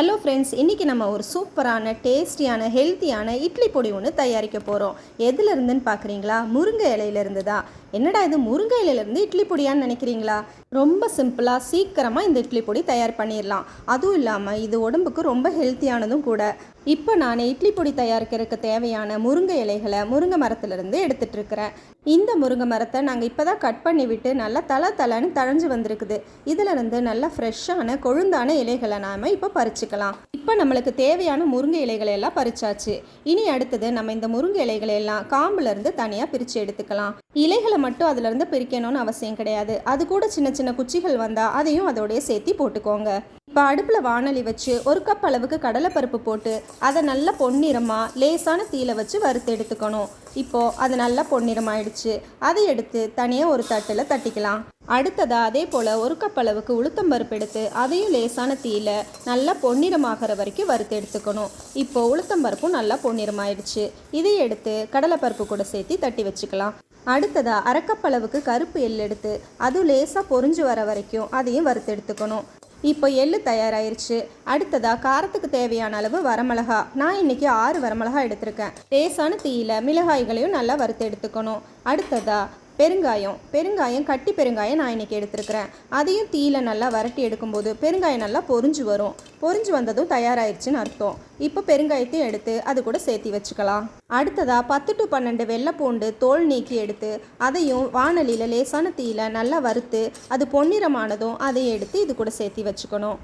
Hello friends இன்றைக்கி நம்ம ஒரு சூப்பரான டேஸ்டியான ஹெல்த்தியான இட்லி பொடி ஒன்று தயாரிக்க போகிறோம் எதுலேருந்துன்னு பார்க்குறீங்களா முருங்கை இலையிலேருந்து தான் என்னடா இது முருங்கை இலையிலேருந்து இட்லி பொடியான்னு நினைக்கிறீங்களா? ரொம்ப சிம்பிளாக சீக்கிரமாக இந்த இட்லி பொடி தயார் பண்ணிடலாம் அதுவும் இல்லாமல் இது உடம்புக்கு ரொம்ப ஹெல்த்தியானதும் கூட. இப்போ நான் இட்லி பொடி தயாரிக்கிறதுக்கு தேவையான முருங்கை இலைகளை முருங்கை மரத்துலேருந்து எடுத்துட்ருக்கிறேன். இந்த முருங்கை மரத்தை நாங்கள் இப்போ தான் கட் பண்ணி விட்டு நல்லா தலை தலைன்னு தழைஞ்சு வந்திருக்குது. இதிலிருந்து நல்லா ஃப்ரெஷ்ஷான கொழுந்தான இலைகளை நாம் இப்போ பறிச்சுக்கலாம். இப்போ நம்மளுக்கு தேவையான முருங்கை இலைகளை எல்லாம் பறிச்சாச்சு. இனி அடுத்தது நம்ம இந்த முருங்கை இலைகளை எல்லாம் காம்புலேருந்து தனியாக பிரித்து எடுத்துக்கலாம். இலைகளை மட்டும் அதிலிருந்து பிரிக்கணும்னு அவசியம் கிடையாது. அது கூட சின்ன சின்ன குச்சிகள் வந்தால் அதையும் அதோடய சேர்த்து போட்டுக்கோங்க. இப்போ அடுப்பில் வானலி வச்சு ஒரு கப் அளவுக்கு கடலைப்பருப்பு போட்டு அதை நல்லா பொன்னிறமாக லேசான தீயில வச்சு வறுத்து எடுத்துக்கணும். இப்போது அது நல்லா பொன்னிறமாயிடுச்சு. அதை எடுத்து தனியாக ஒரு தட்டில் தட்டிக்கலாம். அடுத்ததாக அதே போல் ஒரு கப் அளவுக்கு உளுத்தம்பருப்பு எடுத்து அதையும் லேசான தீயில நல்லா பொன்னிறமாகிற வரைக்கும் வறுத்து எடுத்துக்கணும். இப்போ உளுத்தம்பருப்பும் நல்லா பொன்னிறமாயிடுச்சு. இதை எடுத்து கடலைப்பருப்பு கூட சேர்த்து தட்டி வச்சுக்கலாம். அடுத்ததாக அரைக்கப்பளவுக்கு கருப்பு எள் எடுத்து அதுவும் லேசாக பொரிஞ்சு வர வரைக்கும் அதையும் வறுத்து எடுத்துக்கணும். இப்போ எள்ளு தயாராயிருச்சு. அடுத்ததாக காரத்துக்கு தேவையான அளவு வரமிளகா. நான் இன்னைக்கு ஆறு வரமிளகா எடுத்திருக்கேன். லேசான தீயில மிளகாய்களையும் நல்லா வறுத்து எடுத்துக்கணும். அடுத்ததாக பெருங்காயம் பெருங்காயம் கட்டி பெருங்காயம் நான் இன்னைக்கு எடுத்துருக்குறேன். அதையும் தீயில் நல்லா வரட்டி எடுக்கும்போது பெருங்காயம் நல்லா பொரிஞ்சு வரும். பொரிஞ்சு வந்ததும் தயாராகிடுச்சின்னு அர்த்தம். இப்போ பெருங்காயத்தையும் எடுத்து அது கூட சேர்த்தி வச்சுக்கலாம். அடுத்ததாக பத்து டு பன்னெண்டு வெள்ளைப்பூண்டு தோல் நீக்கி எடுத்து அதையும் வானலியில் லேசான தீயில் நல்லா வறுத்து அது பொன்னிறமானதும் அதையும் எடுத்து இது கூட சேர்த்தி வச்சுக்கணும்.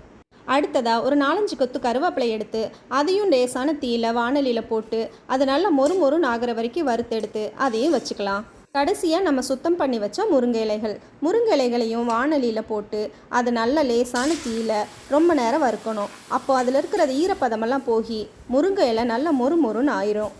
அடுத்ததாக ஒரு நாலஞ்சு கொத்து கருவேப்பிலை எடுத்து அதையும் லேசான தீயில் வானலியில் போட்டு அது நல்லா மொறு மொறுன்னு ஆகிற வரைக்கும் வறுத்தெடுத்து அதையும் வச்சுக்கலாம். கடைசியாக நம்ம சுத்தம் பண்ணி வச்ச முருங்கை இலைகள். முருங்கை இலைகளையும் வானலியில் போட்டு அது நல்ல லேசான தீயில ரொம்ப நேரம் வறுக்கணும். அப்போது அதில் இருக்கிற ஈரப்பதமெல்லாம் போகி முருங்கை இலை நல்லா மொறு மொறுன்னு ஆயிரும்.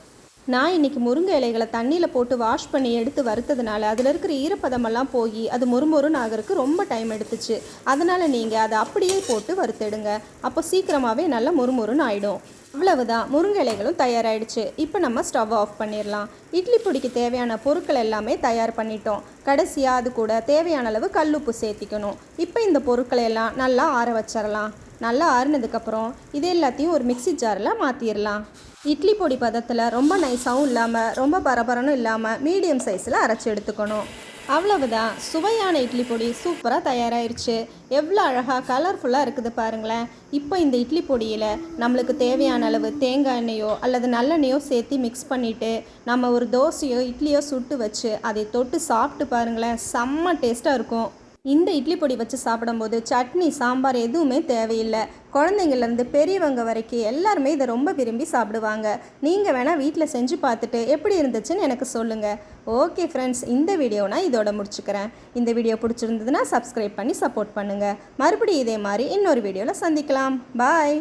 நான் இன்னைக்கு முருங்கை இலைகளை தண்ணியில் போட்டு வாஷ் பண்ணி எடுத்து வறுத்ததுனால அதில் இருக்கிற ஈரப்பதமெல்லாம் போய் அது மொறுமொறுன்னு ஆகிறதுக்கு ரொம்ப டைம் எடுத்துச்சு. அதனால் நீங்கள் அதை அப்படியே போட்டு வறுத்தெடுங்க. அப்போ சீக்கிரமாகவே நல்லா மொறுமொறுன்னு ஆகிடும் அவ்வளவுதான். முருங்கை இலைகளும் தயாராகிடுச்சு இப்போ நம்ம ஸ்டவ் ஆஃப் பண்ணிடலாம் இட்லி பொடிக்கு தேவையான பொருட்கள் எல்லாமே தயார் பண்ணிட்டோம். கடைசியாக அது கூட தேவையான அளவு கல்லுப்பு சேர்த்திக்கணும். இப்போ இந்த பொருட்களை எல்லாம் நல்லா ஆற வச்சிடலாம் நல்லா ஆறுனதுக்கப்புறம் இது எல்லாத்தையும் ஒரு மிக்ஸி ஜாரில் மாற்றிடலாம் இட்லி பொடி பதத்தில் ரொம்ப நைஸாகவும் இல்லாமல் ரொம்ப பரபரனும் இல்லாமல் மீடியம் சைஸில் அரைச்சி எடுத்துக்கணும். அவ்வளவுதான். சுவையான இட்லி பொடி சூப்பராக தயாராகிருச்சு எவ்வளோ அழகாக கலர்ஃபுல்லாக இருக்குது பாருங்களேன். இப்போ இந்த இட்லி பொடியில் நம்மளுக்கு தேவையான அளவு தேங்காய் எண்ணெயோ அல்லது நல்லெண்ணெயோ சேர்த்து மிக்ஸ் பண்ணிவிட்டு நம்ம ஒரு தோசையோ இட்லியோ சுட்டு வச்சு அதை தொட்டு சாப்பிட்டு பாருங்களேன். செம்ம டேஸ்ட்டாக இருக்கும். இந்த இட்லி பொடி வச்சு சாப்பிடும்போது சட்னி சாம்பார் எதுவுமே தேவையில்லை. குழந்தைங்கள்லேருந்து பெரியவங்க வரைக்கும் எல்லாருமே இதை ரொம்ப விரும்பி சாப்பிடுவாங்க. நீங்கள் வேணால் வீட்டில் செஞ்சு பார்த்துட்டு எப்படி இருந்துச்சுன்னு எனக்கு சொல்லுங்கள் ஓகே ஃப்ரெண்ட்ஸ் இந்த வீடியோ நான் இதோட முடிச்சுக்கிறேன். இந்த வீடியோ பிடிச்சிருந்ததுன்னா சப்ஸ்கிரைப் பண்ணி சப்போர்ட் பண்ணுங்கள் மறுபடியும் இதே மாதிரி இன்னொரு வீடியோவில் சந்திக்கலாம். பாய்